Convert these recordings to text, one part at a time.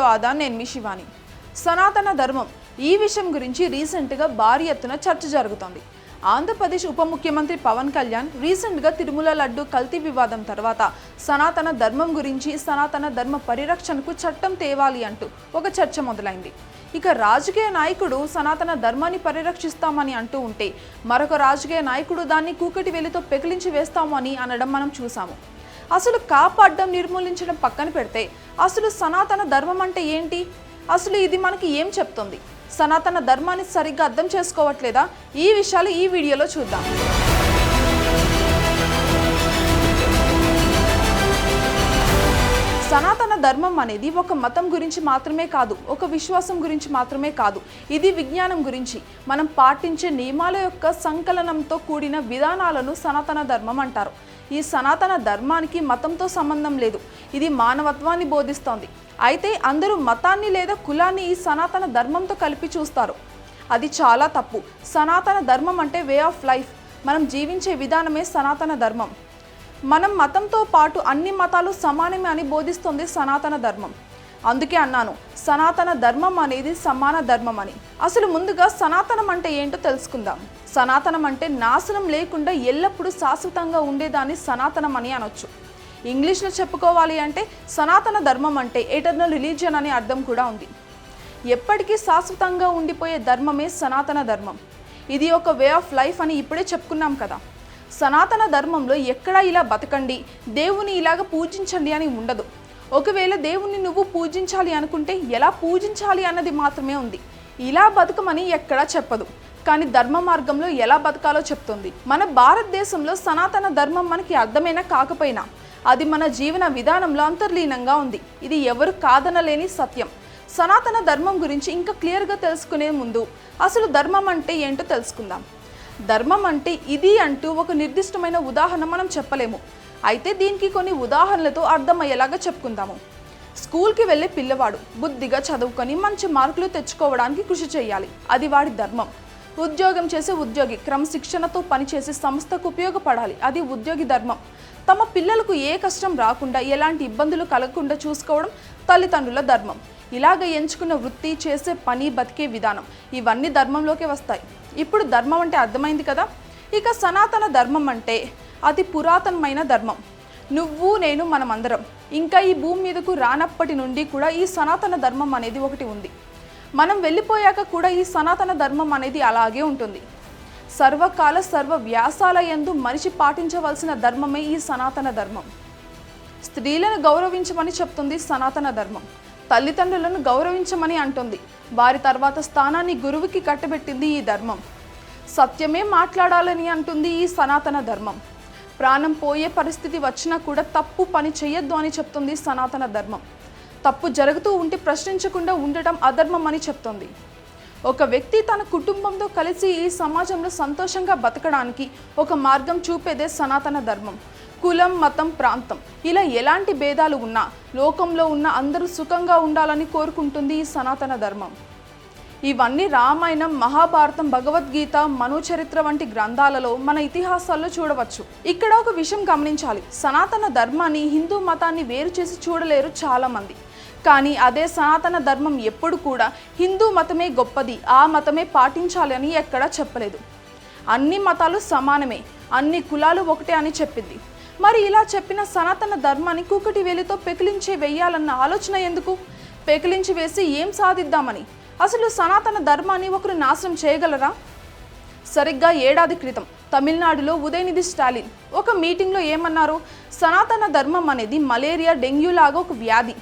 To ఆదా నేను మీ శివాని. సనాతన ధర్మం ఈ విషయం గురించి రీసెంట్గా భారీ ఎత్తున చర్చ జరుగుతోంది. ఆంధ్రప్రదేశ్ ఉప ముఖ్యమంత్రి పవన్ కళ్యాణ్ రీసెంట్గా తిరుమల లడ్డు కల్తీ వివాదం తర్వాత సనాతన ధర్మం గురించి సనాతన ధర్మ పరిరక్షణకు చట్టం తేవాలి అంటూ ఒక చర్చ మొదలైంది. ఇక రాజకీయ నాయకుడు సనాతన ధర్మాన్ని పరిరక్షిస్తామని అంటూ ఉంటే మరొక రాజకీయ నాయకుడు దాన్ని కూకటి వెలితో పెకిలించి వేస్తామని అనడం మనం చూసాము. అసలు కాపాడడం నిర్మూలించడం పక్కన పెడితే అసలు సనాతన ధర్మం అంటే ఏంటి? అసలు ఇది మనకి ఏం చెప్తుంది? సనాతన ధర్మాన్ని సరిగ్గా అర్థం చేసుకోవట్లేదా? ఈ విషయాలు ఈ వీడియోలో చూద్దాం. సనాతన ధర్మం అనేది ఒక మతం గురించి మాత్రమే కాదు ఒక విశ్వాసం గురించి మాత్రమే కాదు. ఇది విజ్ఞానం గురించి. మనం పాటించే నియమాల యొక్క సంకలనంతో కూడిన విధానాలను సనాతన ధర్మం అంటారు. ఈ సనాతన ధర్మానికి మతంతో సంబంధం లేదు. ఇది మానవత్వాన్ని బోధిస్తోంది. అయితే అందరూ మతాన్ని లేదా కులాన్ని ఈ సనాతన ధర్మంతో కలిపి చూస్తారు. అది చాలా తప్పు. సనాతన ధర్మం అంటే వే ఆఫ్ లైఫ్. మనం జీవించే విధానమే సనాతన ధర్మం. మనం మతంతో పాటు అన్ని మతాలు సమానమే అని బోధిస్తుంది సనాతన ధర్మం. అందుకే అన్నాను సనాతన ధర్మం అనేది సమాన ధర్మం అని అసలు ముందుగా సనాతనం అంటే ఏంటో తెలుసుకుందాం. సనాతనం అంటే నాశనం లేకుండా ఎల్లప్పుడూ శాశ్వతంగా ఉండేదాన్ని సనాతనం అని అనొచ్చు. ఇంగ్లీష్లో చెప్పుకోవాలి అంటే సనాతన ధర్మం అంటే ఎటర్నల్ రిలీజియన్ అనే అర్థం కూడా ఉంది. ఎప్పటికీ శాశ్వతంగా ఉండిపోయే ధర్మమే సనాతన ధర్మం. ఇది ఒక వే ఆఫ్ లైఫ్ అని ఇప్పుడే చెప్పుకున్నాం కదా. సనాతన ధర్మంలో ఎక్కడా ఇలా బతకండి దేవుని ఇలాగ పూజించండి అని ఉండదు. ఒకవేళ దేవుణ్ణి నువ్వు పూజించాలి అనుకుంటే ఎలా పూజించాలి అన్నది మాత్రమే ఉంది. ఇలా బతకమని ఎక్కడా చెప్పదు. కానీ ధర్మ మార్గంలో ఎలా బతకాలో చెప్తుంది. మన భారతదేశంలో సనాతన ధర్మం మనకి అర్థమైనా కాకపోయినా అది మన జీవన విధానంలో అంతర్లీనంగా ఉంది. ఇది ఎవరు కాదనలేని సత్యం. సనాతన ధర్మం గురించి ఇంకా క్లియర్గా తెలుసుకునే ముందు అసలు ధర్మం అంటే ఏంటో తెలుసుకుందాం. ధర్మం అంటే ఇది అంటూ ఒక నిర్దిష్టమైన ఉదాహరణ మనం చెప్పలేము. అయితే దీనికి కొన్ని ఉదాహరణలతో అర్థమయ్యేలాగా చెప్పుకుందాము. స్కూల్కి వెళ్ళే పిల్లవాడు బుద్ధిగా చదువుకొని మంచి మార్కులు తెచ్చుకోవడానికి కృషి చేయాలి. అది వాడి ధర్మం. ఉద్యోగం చేసే ఉద్యోగి క్రమశిక్షణతో పనిచేసే సంస్థకు ఉపయోగపడాలి. అది ఉద్యోగి ధర్మం. తమ పిల్లలకు ఏ కష్టం రాకుండా ఎలాంటి ఇబ్బందులు కలగకుండా చూసుకోవడం తల్లిదండ్రుల ధర్మం. ఇలాగ ఎంచుకున్న వృత్తి చేసే పని బతికే విధానం. ఇవన్నీ ధర్మంలోకి వస్తాయి. ఇప్పుడు ధర్మం అంటే అర్థమైంది కదా? ఇక సనాతన ధర్మం అంటే అతి పురాతనమైన ధర్మం. నువ్వు నేను మనమందరం. ఇంకా ఈ భూమి మీదకు రానప్పటి నుండి కూడా ఈ సనాతన ధర్మం అనేది ఒకటి ఉంది. మనం వెళ్ళిపోయాక కూడా ఈ సనాతన ధర్మం అనేది అలాగే ఉంటుంది. సర్వకాల సర్వ వ్యాసాల యందు మనిషి పాటించవలసిన ధర్మమే ఈ సనాతన ధర్మం. స్త్రీలను గౌరవించమని చెప్తుంది సనాతన ధర్మం. తల్లిదండ్రులను గౌరవించమని అంటుంది. వారి తర్వాత స్థానాన్ని గురువుకి కట్టబెట్టింది ఈ ధర్మం. సత్యమే మాట్లాడాలని అంటుంది ఈ సనాతన ధర్మం. ప్రాణం పోయే పరిస్థితి వచ్చినా కూడా తప్పు పని చేయొద్దు అని చెప్తుంది సనాతన ధర్మం. తప్పు జరుగుతూ ఉంటే ప్రశ్నించకుండా ఉండటం అధర్మం అని చెప్తుంది. ఒక వ్యక్తి తన కుటుంబంతో కలిసి ఈ సమాజంలో సంతోషంగా బతకడానికి ఒక మార్గం చూపేదే సనాతన ధర్మం. కులం మతం ప్రాంతం. ఇలా ఎలాంటి భేదాలు ఉన్నా లోకంలో ఉన్న అందరూ సుఖంగా ఉండాలని కోరుకుంటుంది ఈ సనాతన ధర్మం. ఇవన్నీ రామాయణం మహాభారతం భగవద్గీత మనోచరిత్ర వంటి గ్రంథాలలో మన ఇతిహాసాల్లో చూడవచ్చు. ఇక్కడ ఒక విషయం గమనించాలి. సనాతన ధర్మాన్ని హిందూ మతాన్ని వేరు చేసి చూడలేరు చాలామంది. కానీ అదే సనాతన ధర్మం ఎప్పుడు కూడా హిందూ మతమే గొప్పది ఆ మతమే పాటించాలని ఎక్కడా చెప్పలేదు. అన్ని మతాలు సమానమే అన్ని కులాలు ఒకటే అని చెప్పింది. మరి ఇలా చెప్పిన సనాతన ధర్మాన్ని కూకటి వేలితో పెకిలించి వేయాలన్న ఆలోచన ఎందుకు? పెకిలించి వేసి ఏం సాధిద్దామని? అసలు సనాతన ధర్మాన్ని ఒకరు నాశనం చేయగలరా? సరిగ్గా ఏడాది క్రితం తమిళనాడులో ఉదయనిధి స్టాలిన్ ఒక మీటింగ్లో ఏమన్నారు? సనాతన ధర్మం అనేది మలేరియా డెంగ్యూ లాగా ఒక వ్యాధి.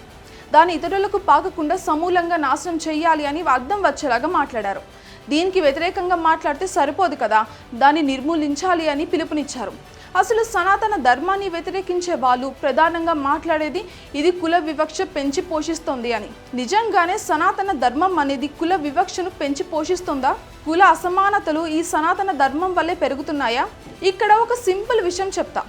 దాని ఇతరులకు పాకకుండా సమూలంగా నాశనం చేయాలి అని అర్థం వచ్చేలాగా మాట్లాడారు. దీనికి వ్యతిరేకంగా మాట్లాడితే సరిపోదు కదా? దాన్ని నిర్మూలించాలి అని పిలుపునిచ్చారు. అసలు సనాతన ధర్మాన్ని వ్యతిరేకించే వాళ్ళు ప్రధానంగా మాట్లాడేది ఇది కుల వివక్ష పెంచి పోషిస్తోంది అని. నిజంగానే సనాతన ధర్మం అనేది కుల వివక్షను పెంచి పోషిస్తుందా? కుల అసమానతలు ఈ సనాతన ధర్మం వల్లే పెరుగుతున్నాయా? ఇక్కడ ఒక సింపుల్ విషయం చెప్తా.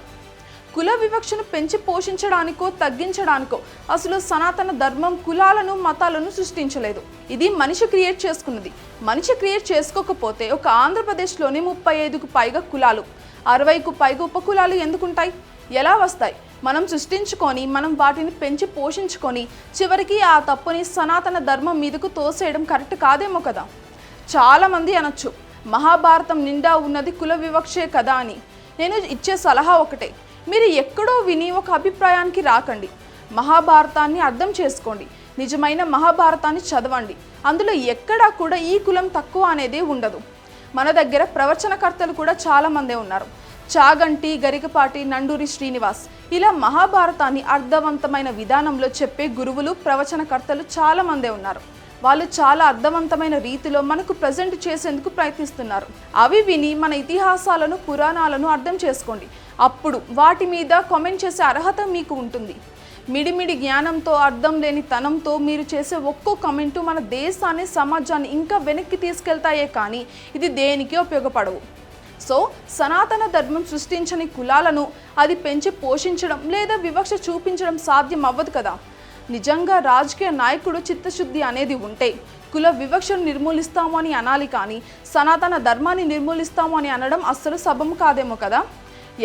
కుల వివక్షను పెంచి పోషించడానికో తగ్గించడానికో అసలు సనాతన ధర్మం కులాలను మతాలను సృష్టించలేదు. ఇది మనిషి క్రియేట్ చేసుకున్నది. మనిషి క్రియేట్ చేసుకోకపోతే ఒక ఆంధ్రప్రదేశ్లోని ముప్పై ఐదుకు పైగా కులాలు. అరవైకు పైగా ఉపకులాలు ఎందుకుంటాయి? ఎలా వస్తాయి? మనం సృష్టించుకొని మనం వాటిని పెంచి పోషించుకొని చివరికి ఆ తప్పుని సనాతన ధర్మం మీదకు తోసేయడం కరెక్ట్ కాదేమో కదా? చాలామంది అనొచ్చు మహాభారతం నిండా ఉన్నది కుల వివక్షే కదా అని. నేను ఇచ్చే సలహా ఒకటే మీరు ఎక్కడో విని ఒక అభిప్రాయానికి రాకండి. మహాభారతాన్ని అర్థం చేసుకోండి. నిజమైన మహాభారతాన్ని చదవండి. అందులో ఎక్కడా కూడా ఈ కులం తక్కువ అనేది ఉండదు. మన దగ్గర ప్రవచనకర్తలు కూడా చాలామందే ఉన్నారు. చాగంటి గరికపాటి నండూరి శ్రీనివాస్ ఇలా మహాభారతాన్ని అర్థవంతమైన విధానంలో చెప్పే గురువులు ప్రవచనకర్తలు చాలామందే ఉన్నారు. వాళ్ళు చాలా అర్థవంతమైన రీతిలో మనకు ప్రజెంట్ చేసేందుకు ప్రయత్నిస్తున్నారు. అవి విని మన ఇతిహాసాలను పురాణాలను అర్థం చేసుకోండి. అప్పుడు వాటి మీద కామెంట్ చేసే అర్హత మీకు ఉంటుంది. మిడిమిడి జ్ఞానంతో అర్థం లేని తనంతో మీరు చేసే ఒక్కో కమెంటు మన దేశాన్ని సమాజాన్ని ఇంకా వెనక్కి తీసుకెళ్తాయే కానీ ఇది దేనికి ఉపయోగపడవు. సో సనాతన ధర్మం సృష్టించని కులాలను అది పెంచి పోషించడం లేదా వివక్ష చూపించడం సాధ్యం అవ్వదు కదా. నిజంగా రాజకీయ నాయకుడు చిత్తశుద్ధి అనేది ఉంటే కుల వివక్షను నిర్మూలిస్తాము అని అనాలి కానీ సనాతన ధర్మాన్ని నిర్మూలిస్తాము అని అనడం అస్సలు సబం కాదేమో కదా.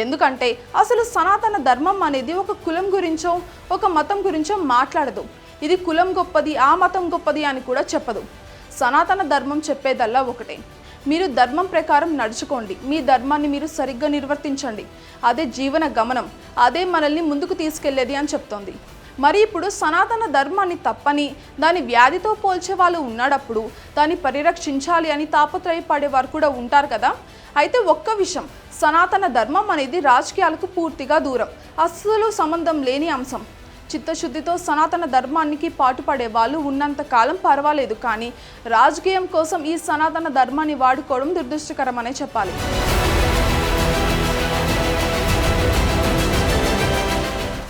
ఎందుకంటే అసలు సనాతన ధర్మం అనేది ఒక కులం గురించో ఒక మతం గురించో మాట్లాడదు. ఇది కులం గొప్పది ఆ మతం గొప్పది అని కూడా చెప్పదు. సనాతన ధర్మం చెప్పేదల్లా ఒకటే. మీరు ధర్మం ప్రకారం నడుచుకోండి. మీ ధర్మాన్ని మీరు సరిగ్గా నిర్వర్తించండి. అదే జీవన గమనం. అదే మనల్ని ముందుకు తీసుకెళ్ళేది అని చెప్తోంది. మరి ఇప్పుడు సనాతన ధర్మాన్ని తప్పని దాని వ్యాధితో పోల్చే వాళ్ళు ఉన్నాడప్పుడు దాన్ని పరిరక్షించాలి అని తాపత్రయపడే వారు కూడా ఉంటారు కదా? అయితే ఒక్క విషయం సనాతన ధర్మం అనేది రాజకీయాలకు పూర్తిగా దూరం అస్సలు సంబంధం లేని అంశం. చిత్తశుద్ధితో సనాతన ధర్మానికి పాటుపడే వాళ్ళు ఉన్నంత కాలం పర్వాలేదు కానీ రాజకీయం కోసం ఈ సనాతన ధర్మాన్ని వాడుకోవడం దురదృష్టకరమనే చెప్పాలి.